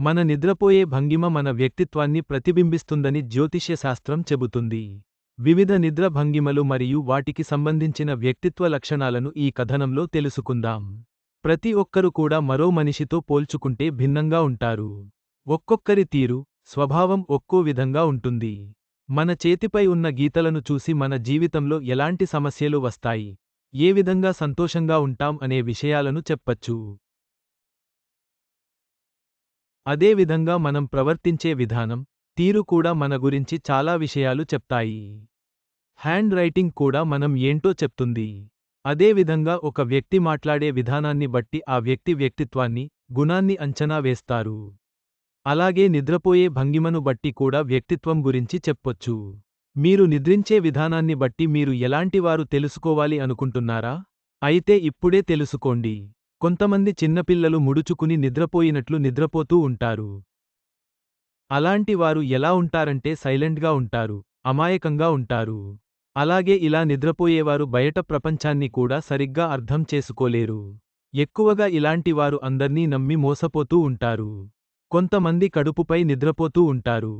మన నిద్రపోయే భంగిమ మన వ్యక్తిత్వాన్ని ప్రతిబింబిస్తుందని జ్యోతిష్యశాస్త్రం చెబుతుంది. వివిధ నిద్ర భంగిమలు మరియు వాటికి సంబంధించిన వ్యక్తిత్వ లక్షణాలను ఈ కథనంలో తెలుసుకుందాం. ప్రతి ఒక్కరు కూడా మరో మనిషితో పోల్చుకుంటే భిన్నంగా ఉంటారు. ఒక్కొక్కరి తీరు స్వభావం ఒక్కో విధంగా ఉంటుంది. మన చేతిపై ఉన్న గీతలను చూసి మన జీవితంలో ఎలాంటి సమస్యలు వస్తాయి? ఏ విధంగా సంతోషంగా ఉంటాం అనే విషయాలను చెప్పచ్చు. అదేవిధంగా మనం ప్రవర్తించే విధానం తీరు కూడా మన గురించి చాలా విషయాలు చెప్తాయి. హ్యాండ్ రైటింగ్ కూడా మనం ఏంటో చెప్తుంది. అదేవిధంగా ఒక వ్యక్తి మాట్లాడే విధానాన్ని బట్టి ఆ వ్యక్తి వ్యక్తిత్వాన్ని గుణాన్ని అంచనా వేస్తారు. అలాగే నిద్రపోయే భంగిమను బట్టి కూడా వ్యక్తిత్వం గురించి చెప్పొచ్చు. మీరు నిద్రించే విధానాన్ని బట్టి మీరు ఎలాంటివారు తెలుసుకోవాలి అనుకుంటున్నారా? అయితే ఇప్పుడే తెలుసుకోండి. కొంతమంది చిన్నపిల్లలు ముడుచుకుని నిద్రపోయినట్లు నిద్రపోతూ ఉంటారు. అలాంటి వారు ఎలా ఉంటారంటే సైలెంట్గా ఉంటారు అమాయకంగా ఉంటారు. అలాగే ఇలా నిద్రపోయేవారు బయట ప్రపంచాన్ని కూడా సరిగ్గా అర్థం చేసుకోలేరు. ఎక్కువగా ఇలాంటి వారు అందర్నీ నమ్మి మోసపోతూ ఉంటారు. కొంతమంది కడుపుపై నిద్రపోతూ ఉంటారు.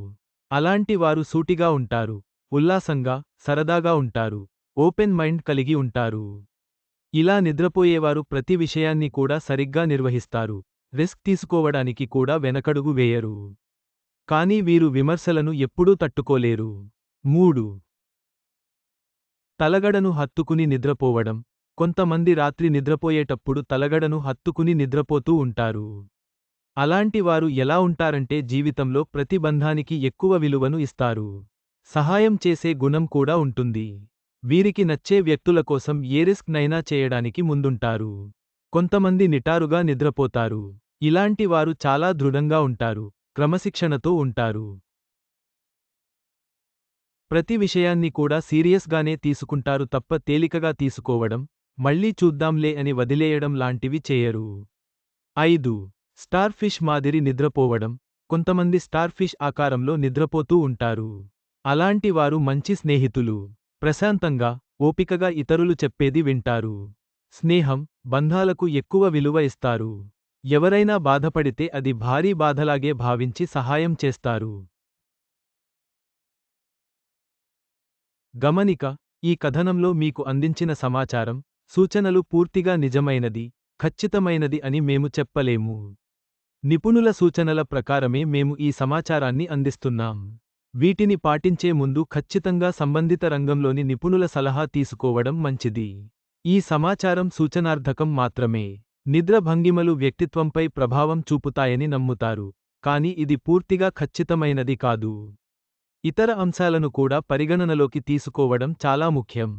అలాంటి వారు సూటిగా ఉంటారు ఉల్లాసంగా సరదాగా ఉంటారు ఓపెన్ మైండ్ కలిగి ఉంటారు. ఇలా నిద్రపోయేవారు ప్రతి విషయాన్ని కూడా సరిగ్గా నిర్వహిస్తారు. రిస్క్ తీసుకోవడానికి కూడా వెనకడుగు వేయరు. కానీ వీరు విమర్శలను ఎప్పుడూ తట్టుకోలేరు. మూడు. తలగడను హత్తుకుని నిద్రపోవడం. కొంతమంది రాత్రి నిద్రపోయేటప్పుడు తలగడను హత్తుకుని నిద్రపోతూ ఉంటారు. అలాంటి వారు ఎలా ఉంటారంటే జీవితంలో ప్రతిబంధానికి ఎక్కువ విలువను ఇస్తారు. సహాయం చేసే గుణం కూడా ఉంటుంది. వీరికి నచ్చే వ్యక్తుల కోసం ఏ రిస్క్ నైనా చేయడానికి ముందుంటారు. కొంతమంది నిటారుగా నిద్రపోతారు. ఇలాంటి వారు చాలా దృఢంగా ఉంటారు. క్రమశిక్షణతో ఉంటారు. ప్రతి విషయాన్ని కూడా సీరియస్గానే తీసుకుంటారు తప్ప తేలికగా తీసుకోవడం మళ్ళీ చూద్దాంలే అని వదిలేయడం లాంటివి చేయరు. ఐదు. స్టార్ ఫిష్ మాదిరి నిద్రపోవడం. కొంతమంది స్టార్ ఫిష్ ఆకారంలో నిద్రపోతూ ఉంటారు. అలాంటి వారు మంచి స్నేహితులు. ప్రశాంతంగా ఓపికగా ఇతరులు చెప్పేది వింటారు. స్నేహం బంధాలకు ఎక్కువ విలువ ఇస్తారు. ఎవరైనా బాధపడితే అది భారీ బాధలాగే భావించి సహాయం చేస్తారు. గమనిక ఈ కథనంలో మీకు అందించిన సమాచారం సూచనలు పూర్తిగా నిజమైనది ఖచ్చితమైనది అని మేము చెప్పలేము. నిపుణుల సూచనల ప్రకారమే మేము ఈ సమాచారాన్ని అందిస్తున్నాం. వీటిని పాటించే ముందు ఖచ్చితంగా సంబంధిత రంగంలోని నిపుణుల సలహా తీసుకోవడం మంచిది. ఈ సమాచారం సూచనార్థకం మాత్రమే. నిద్ర భంగిమలు వ్యక్తిత్వంపై ప్రభావం చూపుతాయని నమ్ముతారు. కాని ఇది పూర్తిగా ఖచ్చితమైనది కాదు. ఇతర అంశాలను కూడా పరిగణనలోకి తీసుకోవడం చాలా ముఖ్యం.